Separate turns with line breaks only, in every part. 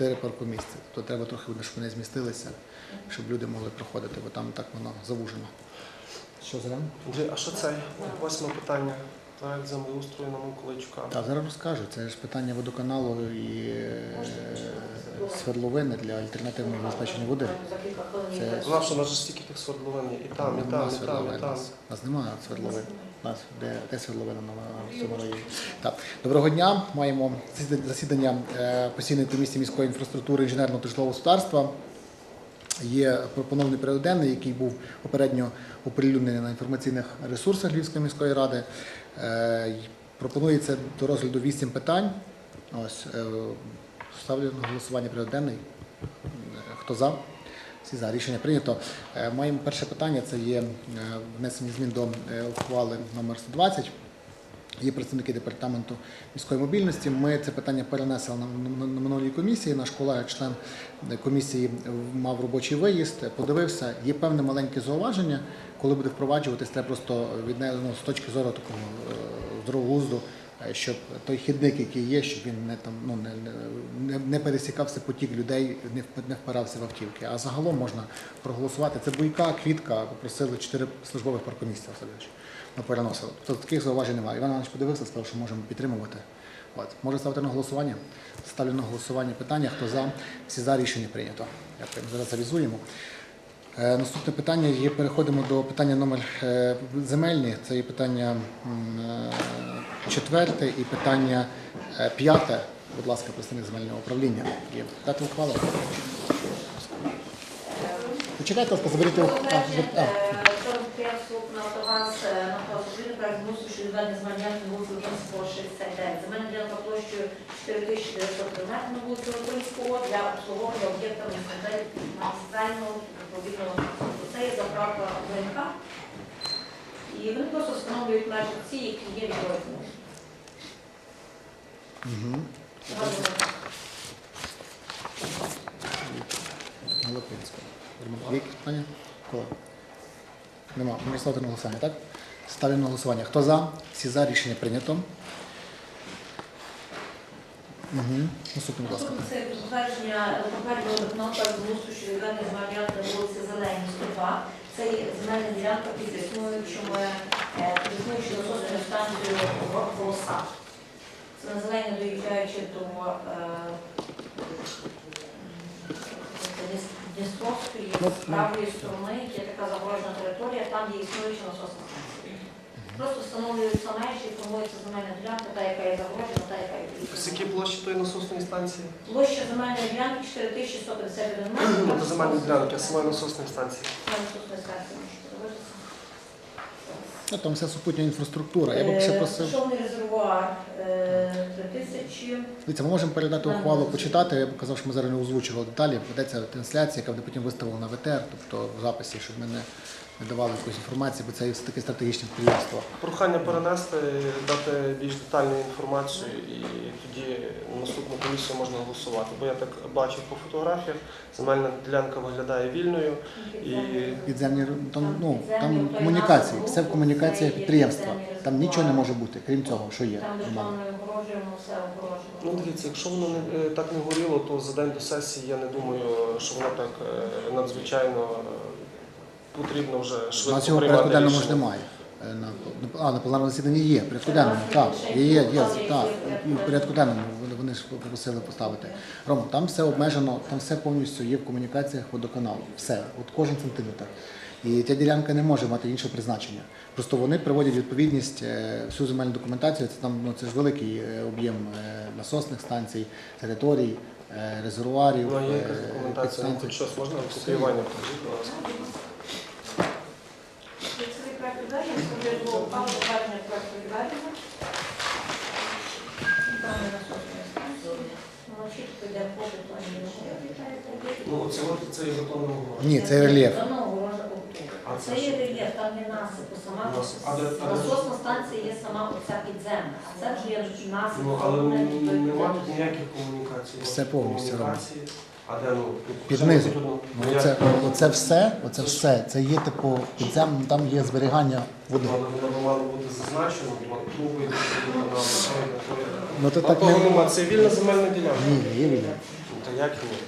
чотири паркомісця. Тобто треба трохи, щоб вони змістилися, щоб люди могли проходити, бо там так воно завужено. Що зараз?
А що це? Восьме питання. Проект землеустрою на Миколайчука.
Так, зараз розкажу. Це ж питання водоканалу і е, свердловини для альтернативного забезпечення води. Це
У нас у же стільки тих свердловин. І там, і там, і там, і там.
Нас, нас немає свердловин. Нас де, де свердловина на в цьому районі. Доброго дня. Маємо засідання- е, постійної комісії міської інфраструктури інженерного та житлового господарства. Є пропонований порядок денний, який був попередньо оприлюднений на інформаційних ресурсах Львівської міської ради. Е, Пропонується до розгляду вісім питань. Ось е, ставлю на голосування порядок денний. Хто за? Всі за рішення прийнято. Е, Маємо перше питання. Це є е, внесення змін до е, ухвали номер 120. Є представники департаменту міської мобільності. Ми це питання перенесли на, минулій комісії. Наш колега, член комісії, мав робочий виїзд, подивився. Є певне маленьке зауваження. Коли буде впроваджуватись, треба просто від неї, ну, з точки зору такого здорового глузду, щоб той хідник, який є, щоб він не там ну не, не, пересікався потік людей, не не впирався в автівки. А загалом можна проголосувати. Це буйка, квітка, попросили чотири службових паркомісця Васильович. Ми переносили. Тобто таких зауважень немає. Іван Іванович подивився, сказав, що можемо підтримувати. От. Може ставити на голосування? Ставлю на голосування питання. Хто за? Всі за рішення прийнято. Дякую. Зараз реалізуємо. Е, Наступне питання є. Переходимо до питання номер е, земельні. Це є питання е, четверте і питання п'яте. Будь ласка, представник земельного управління. Є дати ухвалу. Почекайте, ласка, заберіть.
земельних на вулицю Українського 69. Земельна ділянка площею 4900 метрів на вулицю Українського для обслуговування об'єкта магістрального відповідного транспорту. Це є заправка ВНК. І вони просто встановлюють межі ці, які є.
Галапинська. Є питання? Коли? Нема. Можна ставити на голосування, так? Ставлю на голосування. Хто за? Всі за. Рішення прийнято. Угу. Наступний, будь ласка.
Наступне це затвердження попереднього документа з що відведення ділянки на вулиці Зелені, 102. Це земельний ділянка під існуючими, е, під існуючою насосною станцією Волоса. Це на доїжджаючи до е, Дністровської,
Ну,
з правої сторони, є така загорожена територія, там є існуюча насосна станція. Просто встановлюються межі, і формується земельна ділянка, та, яка є загорожена, та, яка є
З які площі тої насосної станції?
Площа земельної ділянки 4151 метр.
То земельні ділянки, самої насосної станції.
Ну, там вся супутня інфраструктура. Я б ще
Е,
просив.
Шовний резервуар е, 3000.
Дивіться, ми можемо передати ухвалу почитати. Я б казав, що ми зараз не озвучували деталі. Ведеться трансляція, яка буде потім виставлена в ЕТР, тобто в записі, щоб ми не, не давали якоїсь інформації, бо це є таке стратегічне підприємство.
Прохання перенести, дати більш детальну інформацію і тоді наступну комісію можна голосувати. Бо я так бачив по фотографіях, земельна ділянка виглядає вільною. І-
Підземні там, ну, там комунікації, все в комунікаціях підприємства. Там нічого не може бути, крім цього, що є.
Там
нормально.
державною огорожуємо, все огорожуємо.
Ну, дивіться, якщо воно не, е, так не горіло, то за день до сесії я не думаю, що воно так е, надзвичайно е, потрібно вже швидко
нас його в порядку
приймати
денному ж немає. Е, На, а, на пленарному засіданні є, в порядку денному, так, є, є, є, так, і в порядку денному, вони, вони ж попросили поставити. Рома, там все обмежено, там все повністю є в комунікаціях водоканалу, все, от кожен сантиметр. І ця ділянка не може мати іншого призначення. Просто вони приводять відповідність е, всю земельну документацію, це там ну, це ж великий е, об'єм е, насосних станцій, територій, е, резервуарів,
Ну, а є
е,
якась документація, ну,
підстанцій.
хоч щось можна копіювання покажіть, будь ласка.
Цей проект відведення, це було право затвердження проекту відведення. Там
Ну, оце от це є бетонна.
Ні, це рельєф.
А
Це
це
є рельєф, там є насипу, сама
Нас- а де- а де-
насосна станція є сама оця підземна, а це вже є насип.
Ну, але
зроблений
н- тут ніяких комунікацій.
Все повністю.
Комунікації. Ну?
Під низом.
ну,
Ну, оце, оце все, оце все, це є типу підземно, там є зберігання води.
Воно мало бути зазначено,
Ну то так не
це вільна земельна ділянка.
ні, є вільна.
Ну, то Як ні?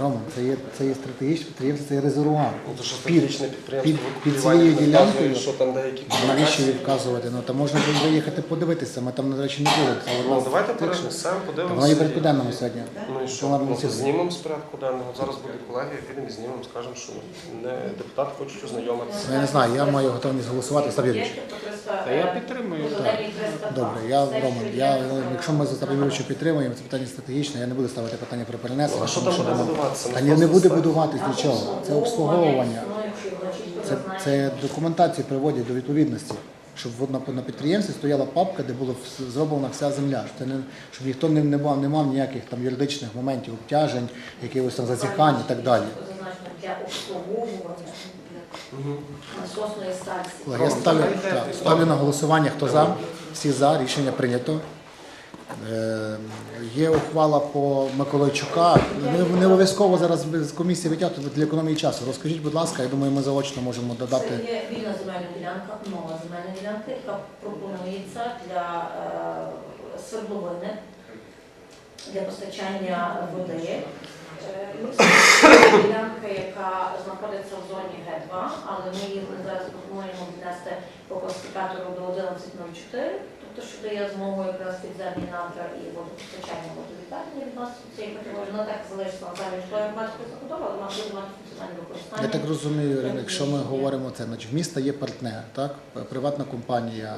Роман, це є, це є стратегічне підприємство, це є резервуар.
Ну, то що стратегічне підприємство
під- під цією ділянкою-
що там деякі
Навіщо її вказувати? Ну, то можна було виїхати подивитися, ми там, до речі, не були. Але
Ну, давайте перенесемо, подивимося.
Вона є порядку денному сьогодні.
Ну і що? Ну, то знімемо з порядку денного. Зараз буде колегія, підемо і знімемо, скажемо, що не депутати хочуть ознайомитися.
Ну, Я не знаю, я маю готовність голосувати. Остап Юрійович.
Та я підтримую.
Добре, я Роман. Я, якщо ми з Остапом Юрійовичем підтримуємо, це питання стратегічне, я не буду ставити питання про перенесення.
Ну, А що там буде будуватися?
Та ні, не буде будуватись нічого. Це обслуговування. Це, це документацію приводять до відповідності. Щоб от на, на підприємстві стояла папка, де була вс- зроблена вся земля. Щоб, це не, щоб ніхто не, не, мав, не мав ніяких там юридичних моментів, обтяжень, якихось там зазіхань і так далі.
Зазначено для обслуговування насосної станції.
Колеги, Я ставлю, так, ставлю на голосування, хто за, всі за, рішення прийнято. Е, є ухвала по Миколайчука. Не, не обов'язково зараз з комісії витягти для економії часу. Розкажіть, будь ласка, я думаю, ми заочно можемо додати.
Це є вільна земельна ділянка, нова земельна ділянка, яка пропонується для е, свердловини, для постачання води. Це ділянка, яка знаходиться в зоні Г2, але ми її зараз пропонуємо віднести по класифікатору до 11.04, тобто що дає змогу якраз підземні надра і водопостачання водовідведення відносно цієї категорії. Вона так замість школи громадської забудови, але вона буде мати функціональне використання.
Я так розумію, Ірина, якщо ми говоримо це, значить в міста є партнер, так? Приватна компанія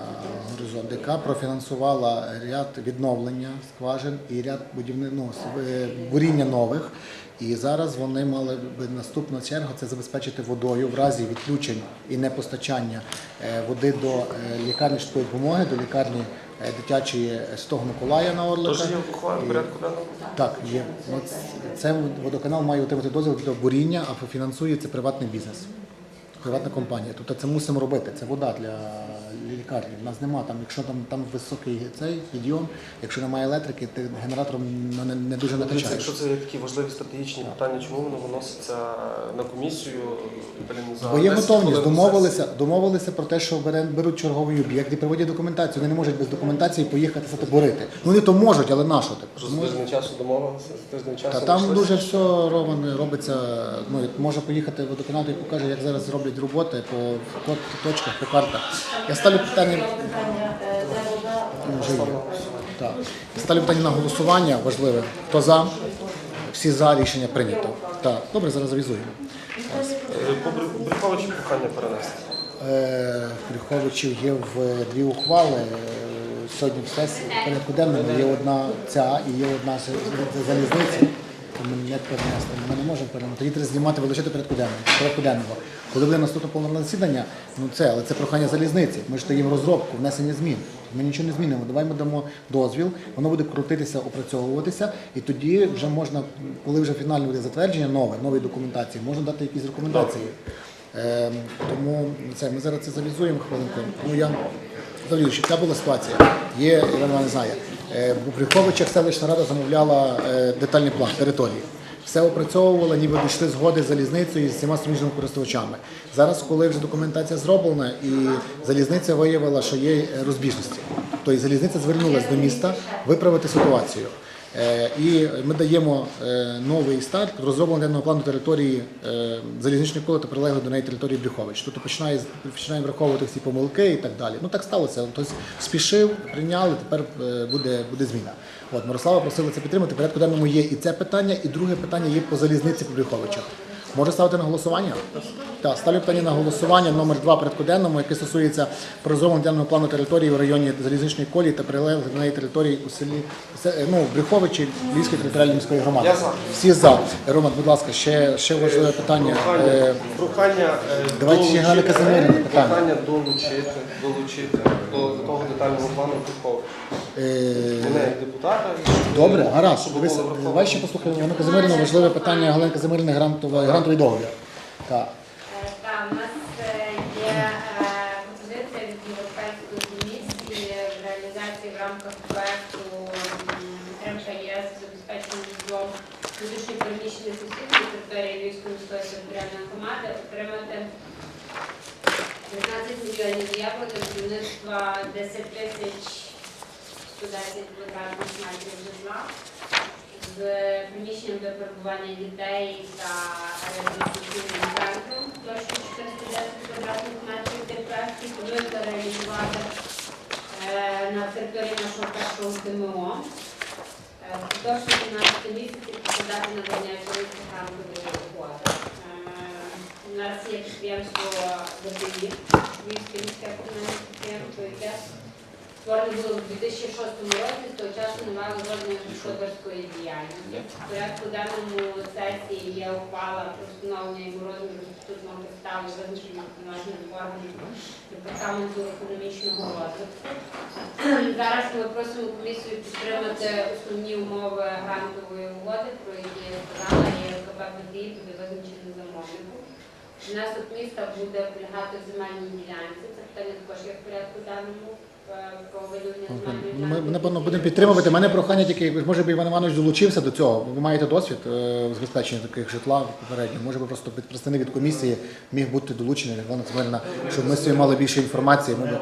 Горизонт, яка профінансувала ряд відновлення скважин і ряд будівни, ну, е, буріння нових. І зараз вони мали би наступна черга це забезпечити водою в разі відключень і непостачання е, води до е, лікарні швидкої допомоги, до лікарні е, дитячої Святого Миколая на Орлика.
Тож є в порядку денного?
Так, є. От це водоканал має отримати дозвіл для буріння, а фінансує це приватний бізнес, приватна компанія. Тобто це мусимо робити. Це вода для лікарні. У нас нема там, якщо там, там високий цей підйом, якщо немає електрики, ти генератором ну, не, не дуже накачаєш.
якщо це такі важливі стратегічні питання, чому воно виноситься на комісію? Блін, за
Бо є
10
готовність,
хвилин
домовилися, домовилися про те, що бере- беруть черговий об'єкт і проводять документацію. Вони не можуть без документації поїхати це борити. Ну вони то можуть, але на що
сесії. Що тиждень часу домовилися? За тиждень часу
Та там
знайшлися?
дуже все Роман робиться. Ну може поїхати водоканал і покаже, як зараз роблять роботи по тот- точках, по картах. Я ставлю питання.
е,
є. Так. Ставлю питання на голосування важливе. Хто за? Всі за рішення прийнято. Так, добре, зараз завізуємо.
Е, Брюховичу прохання перенести.
Е, Брюховичів є в дві ухвали. Е, Сьогодні в сесії порядку денному є одна ця і є одна з з залізниці. Ми не перенесли, ми не можемо перенести. Тоді треба знімати вилучити порядку денного. Коли буде наступне повне засідання, ну це, але це прохання залізниці. Ми ж даємо розробку, внесення змін. Ми нічого не змінимо. Давай ми дамо дозвіл, воно буде крутитися, опрацьовуватися, і тоді вже можна, коли вже фінально буде затвердження нове, нової документації, можна дати якісь рекомендації. Е, тому це ми зараз це завізуємо хвилинку. Ну я Завідуючи, яка була ситуація? Є, Ірина не знає, е, в Брюховичах селищна рада замовляла е, детальний план території. Все опрацьовувала, ніби дійшли згоди з залізницею і з всіма суміжними користувачами. Зараз, коли вже документація зроблена, і залізниця виявила, що є розбіжності. Тобто залізниця звернулася до міста виправити ситуацію. Е, І ми даємо е, новий старт розробленого плану території е, залізничної коли та прилеглої до неї території Брюхович. Тобто починає починаємо враховувати всі помилки і так далі. Ну так сталося. Хтось спішив, прийняли. Тепер буде, буде зміна. От Мирослава просила це підтримати. В порядку денному є і це питання, і друге питання є по залізниці по Брюховичах. Може ставити на голосування? Так, ставлю питання на голосування номер 2 порядку денному, яке стосується розроблення денного плану території в районі залізничної колії та прилеглих до неї території у селі ну, Брюховичі Львівської територіальної міської громади.
Я за.
Всі за. Роман, будь ласка, ще, ще важливе питання.
Прохання,
Е,
прохання е,
давайте ще Галина Казимирівна питання.
прохання долучити, долучити до того детального плану Брюховича.
е,
Мене як депутата.
Добре, гаразд.
було
давай ще послухаємо Галина Казимирівна, важливе питання Галина Казимирівна, грантова, грантовий договір. Так.
Е, Так, у нас е, є е, пропозиція від Європейської комісії в реалізації в рамках проекту МК забезпечення житлом внутрішньо осіб на території Львівської міської територіальної громади отримати 15 мільйонів євро для будівництва 10 тисяч 110 квадратних метрів житла. З приміщенням для перебування дітей та реабілітаційним центром площею 410 квадратних метрів для проектів. Планується реалізувати е, на території нашого першого ТМО. Е, Впродовж 15 місяців подати надання економічних грантової угоди. Е, У нас є підприємство ВДІ, Львівське міське комунальне підприємство, яке створене було в 2006 році, з того часу не мало жодної господарської діяльності. В порядку денному сесії є ухвала про встановлення йому розміру статутного капіталу, визначення повноважним органом департаменту економічного розвитку. Зараз ми просимо комісію підтримати основні умови грантової угоди, про які я сказала, і КП ПДІ буде визначений замовником. Внесок міста буде полягати в земельній ділянці. Це питання також є в порядку денному земельної
Ми, напевно будемо підтримувати. Мене прохання тільки, може б Іван Іванович долучився до цього. Ви маєте досвід е, в забезпеченні таких житла попередньо. Може би просто під- представник від комісії міг бути долучений Івана Цимельна, щоб ми собі мали більше інформації. Ми б,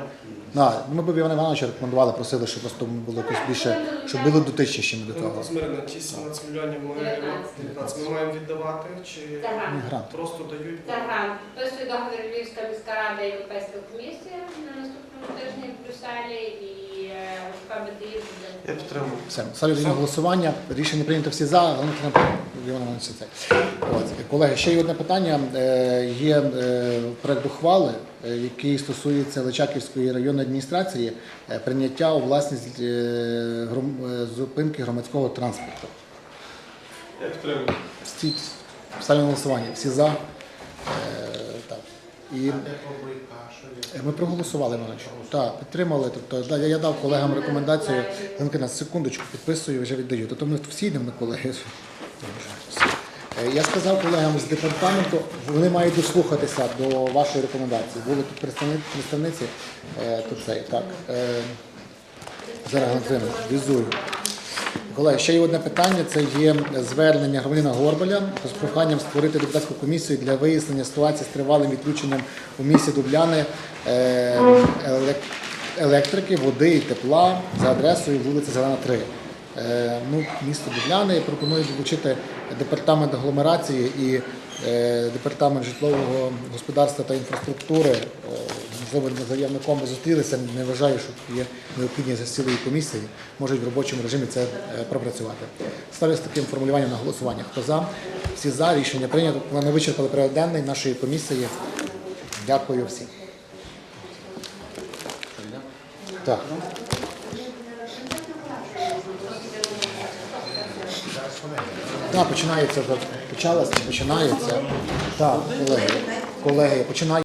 на, ми б Івана Івановича рекомендували, просили, щоб просто було якось більше, щоб були дотичніші до того.
Змирено, ті 17 мільйонів ми
19.
19 ми маємо віддавати чи
Це грант.
грант.
просто дають?
Це грант. Підписує договір Львівська міська рада і Європейська комісія на наступному тижні в Брюсселі і е, КП
Я підтримую.
Все, ставлю на голосування. Рішення прийнято всі за, але не треба це. От. Колеги, ще є одне питання. Е, Є е, проект ухвали, е, який стосується Личаківської районної адміністрації е, прийняття у власність е, гром- е, зупинки громадського транспорту.
Я підтримую.
Всі ставлю на голосування. Всі за. Е, Так. І Е, ми проголосували Іванович. Так, підтримали. Тобто, я, я дав колегам рекомендацію. Ленкина, секундочку, підписую, вже віддаю. Тобто ми всі йдемо на колеги. Е, Я сказав колегам з департаменту, вони мають дослухатися до вашої рекомендації. Були тут представни- представниці, е, тут цей, так. Е, Зараз Галентина, візую. Колеги, ще є одне питання. Це є звернення громадянина Горбаля з проханням створити депутатську комісію для вияснення ситуації з тривалим відключенням у місті Дубляни е, електрики, води і тепла за адресою вулиця Зелена 3. Е, Ну, місто Дубляни пропонує долучити департамент агломерації і е, департамент житлового господарства та інфраструктури. Е, Можливо, з заявником ви зустрілися. Не вважаю, що є необхідність за цілої комісії. Можуть в робочому режимі це пропрацювати. Ставлю з таким формулюванням на голосування. Хто за? Всі за. Рішення прийнято. Ми вичерпали порядок нашої комісії. Дякую всім. Так. Так, починається вже. Почалося, починається. Так, колеги, колеги, починає.